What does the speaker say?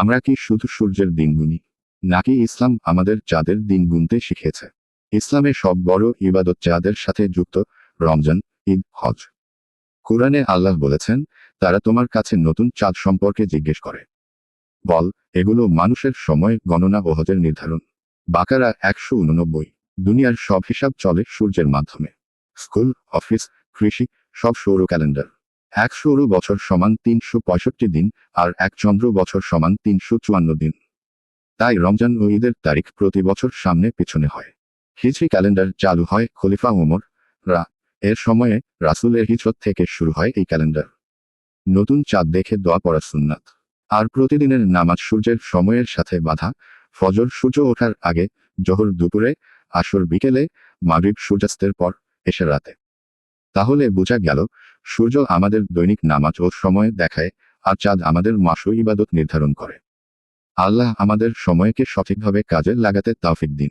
আমরা কি শুধু সূর্যের দিন গুনি? নাকি ইসলাম আমাদের চাঁদের দিন গুনতে শিখিয়েছে ইসলামে সব বড় ইবাদত চাঁদের সাথে যুক্ত, রমজান, ঈদ, হজ। কোরআনে আল্লাহ বলেছেন, তারা তোমার কাছে নতুন চাঁদ সম্পর্কে জিজ্ঞেস করে। বল, এগুলো মানুষের সময়, গণনা ও হজের নির্ধারণ। বাকারা একশো উননব্বই। দুনিয়ার সব হিসাব চলে সূর্যের মাধ্যমে। স্কুল, অফিস, কৃষি, সব সৌর ক্যালেন্ডার। এক সৌর বছর সমান তিনশো পঁয়ষট্টি দিন আর এক চন্দ্র বছর সমান তিনশো চুয়ান্ন দিন। তাই রমজান ও ঈদের তারিখ প্রতি বছর সামনে পিছনে হয়। হিজরি ক্যালেন্ডার চালু হয় খলিফা ওমর রা। এর সময়ে রাসুলের হিজরত থেকে শুরু হয় এই ক্যালেন্ডার। নতুন চাঁদ দেখে দোয়া পড়া সুন্নাত। আর প্রতিদিনের নামাজ সূর্যের সময়ের সাথে বাধা, ফজর সূর্য ওঠার আগে জোহর দুপুরে, আসর বিকেলে, মাগরিব সূর্যাস্তের পর এসে রাতে। তাহলে বোঝা গেল সূর্য আমাদের দৈনিক নামাজ ও সময় দেখায়, আর চাঁদ আমাদের মাস ইবাদত নির্ধারণ করে। আল্লাহ আমাদের সময়কে সঠিকভাবে কাজে লাগাতে তাফিক দিন।